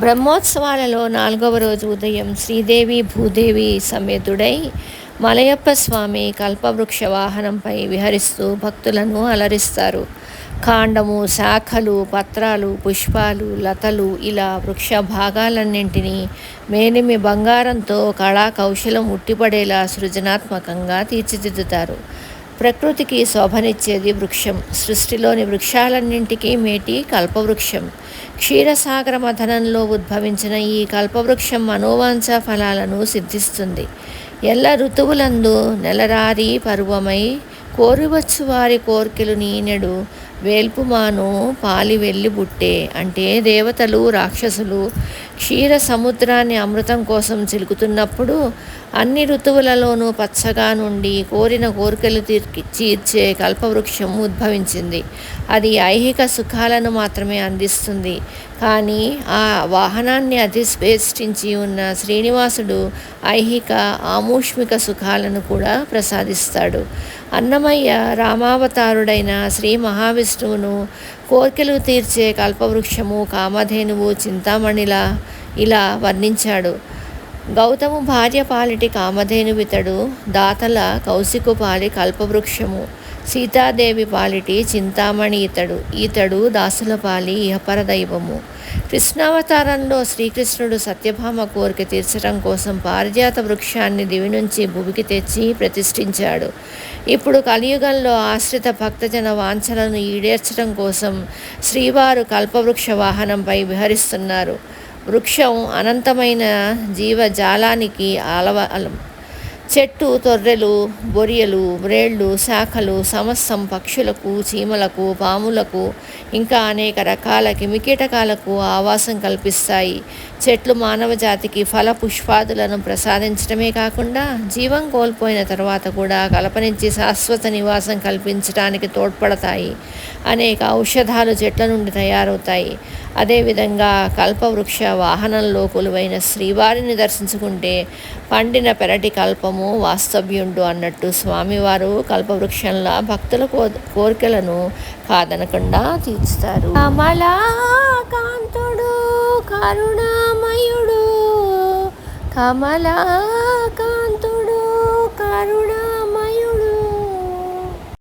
బ్రహ్మోత్సవాలలో నాలుగవ రోజు ఉదయం శ్రీదేవి భూదేవి సమేతుడై మలయప్ప స్వామి కల్పవృక్ష వాహనంపై విహరిస్తూ భక్తులను అలరిస్తారు. కాండము శాఖలు పత్రాలు పుష్పాలు లతలు ఇలా వృక్ష భాగాలన్నింటినీ మేలిమి బంగారంతో కళా కౌశలం ఉట్టిపడేలా సృజనాత్మకంగా తీర్చిదిద్దుతారు. ప్రకృతికి శోభనిచ్చేది వృక్షం. సృష్టిలోని వృక్షాలన్నింటికీ మేటి కల్పవృక్షం. క్షీరసాగర మథనంలో ఉద్భవించిన ఈ కల్పవృక్షం మనోవాంఛ ఫలాలను సిద్ధిస్తుంది. ఎల్ల ఋతువులందు నెలరారి పర్వమై కోరివచ్చు వారి కోర్కెలు నీనెడు వేల్పుమాను పాలి వెళ్ళి బుట్టే అంటే దేవతలు రాక్షసులు క్షీర సముద్రాన్ని అమృతం కోసం చిలుకుతున్నప్పుడు అన్ని ఋతువులలోనూ పచ్చగా నుండి కోరిన కోరికలు తీర్చే కల్పవృక్షం ఉద్భవించింది. అది ఐహిక సుఖాలను మాత్రమే అందిస్తుంది. కానీ ఆ వాహనాన్ని అధిస్వేష్టించి ఉన్న శ్రీనివాసుడు ఐహిక ఆమూష్మిక సుఖాలను కూడా ప్రసాదిస్తాడు. అన్నమయ్య రామావతారుడైన శ్రీ మహావిష్ణువును కోరికలు తీర్చే కల్పవృక్షము కామధేనువు చింతామణిలా ఇలా వర్ణించాడు. గౌతము భార్య పాలిటి కామధేనువితడు దాతల కౌశికు పాలి కల్పవృక్షము. సీతాదేవి పాలిటి చింతామణి ఇతడు ఈతడు దాసుల పాలి ఇహపర దైవము కృష్ణావతారంలో శ్రీకృష్ణుడు సత్యభామ కోరిక తీర్చడం కోసం పారిజాత వృక్షాన్ని దివి నుంచి భూమికి తెచ్చి ప్రతిష్ఠించాడు. ఇప్పుడు కలియుగంలో ఆశ్రిత భక్తజన వాంఛలను ఈడేర్చడం కోసం శ్రీవారు కల్పవృక్ష వాహనంపై విహరిస్తున్నారు. వృక్షం అనంతమైన జీవజాలానికి అలవ చెట్టు తొర్రెలు బొరియలు బ్రేళ్ళు శాఖలు సమస్తం పక్షులకు చీమలకు పాములకు ఇంకా అనేక రకాల కిమికీటకాలకు ఆవాసం కల్పిస్తాయి. చెట్లు మానవ జాతికి ఫల పుష్పాదులను ప్రసాదించడమే కాకుండా జీవం కోల్పోయిన తర్వాత కూడా కలపనించి శాశ్వత నివాసం కల్పించడానికి తోడ్పడతాయి. అనేక ఔషధాలు చెట్ల నుండి తయారవుతాయి. అదేవిధంగా కల్పవృక్ష వాహనంలో కొలువైన శ్రీవారిని దర్శించుకుంటే పండిన పెరటి కల్పము వాస్తవ్యుండు అన్నట్టు స్వామివారు కల్పవృక్షంలా భక్తుల కో కోరికలను కాదనకుండా తీర్చుతారు కమలాకాంతుడు కరుణామయుడు కమలాకాంతుడు కరుణామయుడు.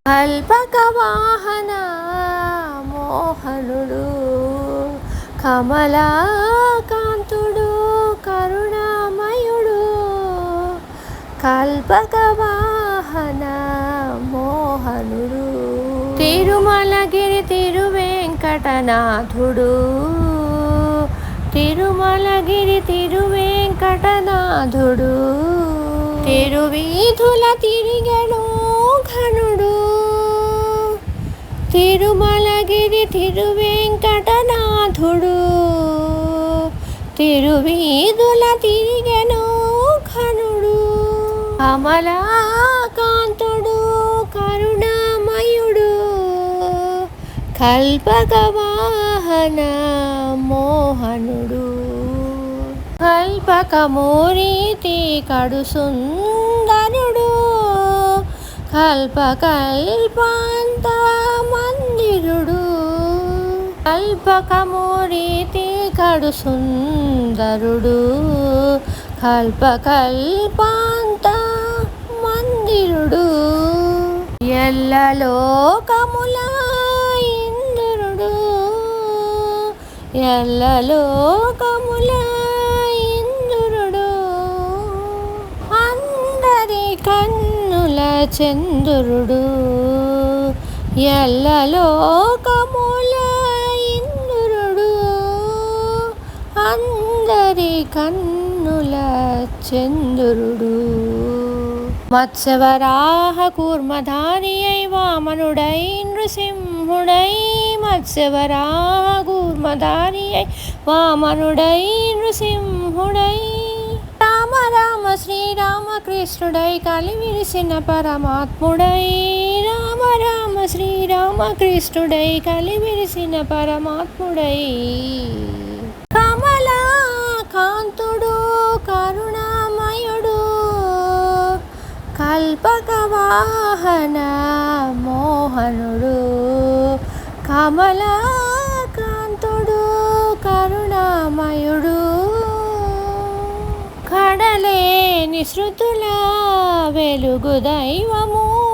కల్పకవాహన మోహనుడు కమలాకాంతుడు కరుణామయుడు. కల్పకవాహన మోహనుడు. తిరుమలగిరి తిరువెంకటనాథుడు. తిరుమలగిరి తిరువేంకటనాథుడు. తిరువీధుల తిరిగడు ఘనుడు. తిరుమలగిరి తిరువేంకటనాథుడు. తిరువీధుల తిరిగను ఘనుడు. అమలా కల్పకవాహన మోహనుడు కల్పకమూరీతి కడు సుందరుడు కల్పకల్పాంత మందిరుడు కల్పకమూరీతి కడు సుందరుడు కల్పకల్పాంత మందిరుడు ఎల్లలోకముల ఎల్లలోకముల ఇంద్రుడు అందరి కన్నుల చంద్రుడు. ఎల్లలోకముల ఇంద్రుడు అందరి కన్నుల చంద్రుడు. మత్స్యవరాహ కూర్మధారి అయి వామనుడై నృసింహుడై మత్స్యవరాగుర్మదారియై వామనుడై నృసింహుడై. రామ రామ శ్రీరామకృష్ణుడై కలివిరిసిన పరమాత్ముడై. రామ రామ శ్రీరామకృష్ణుడై కలివిరిసిన పరమాత్ముడై. కమలాకాంతుడు కరుణామయుడు కల్పకవాహన మోహనుడు. కమలాకాంతుడు కరుణామయుడు. కడలేని శృతుల వెలుగు దైవము.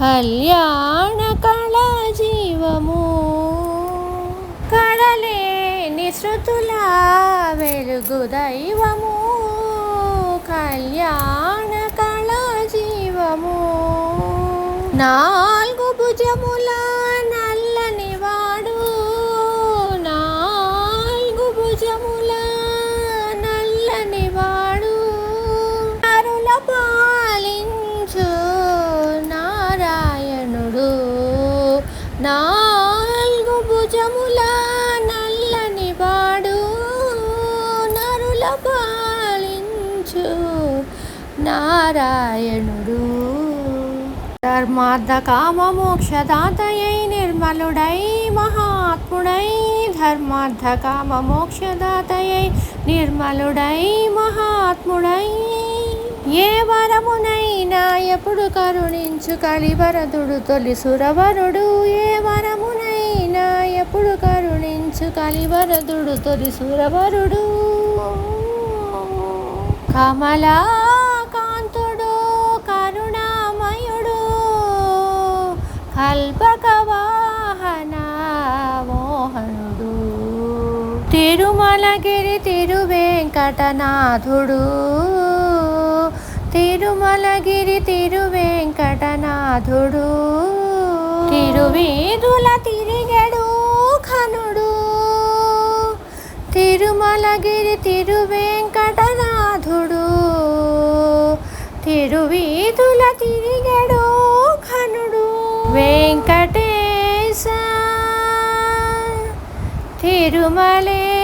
కళ్యాణ కళ జీవము. కడలేని శృతుల వెలుగు దైవము. కళ్యాణ కళ జీవము. నాలుగు భుజముల భుజముల నల్లని వాడు నరుల పాలించు నారాయణుడు. ధర్మార్థ కామ మోక్షదాతయై నిర్మలుడై మహాత్ముడై ధర్మార్థ కామ మోక్షదాతయై నిర్మలుడై మహాత్ముడై. ఏ వరమునైనా ఎప్పుడు కరుణించు కలివరదుడు తొలి సురవరుడు ఏ వరమునై ఎప్పుడు కరుణించు కలివరదుడు తొలి సురవరుడు. కమలాకాంతుడు కరుణామయుడు కల్పక వాహన మోహనుడు తిరుమలగిరి తిరువెంకటనాథుడు తిరుమలగిరి తిరువెంకటనాథుడు. తిరువీధుల తిరిగెడు తిరుమలగిరి తిరువేంకటనాథుడు. తిరువీధుల తిరిగడు ఘనుడు. వెంకటేశ. తిరుమలే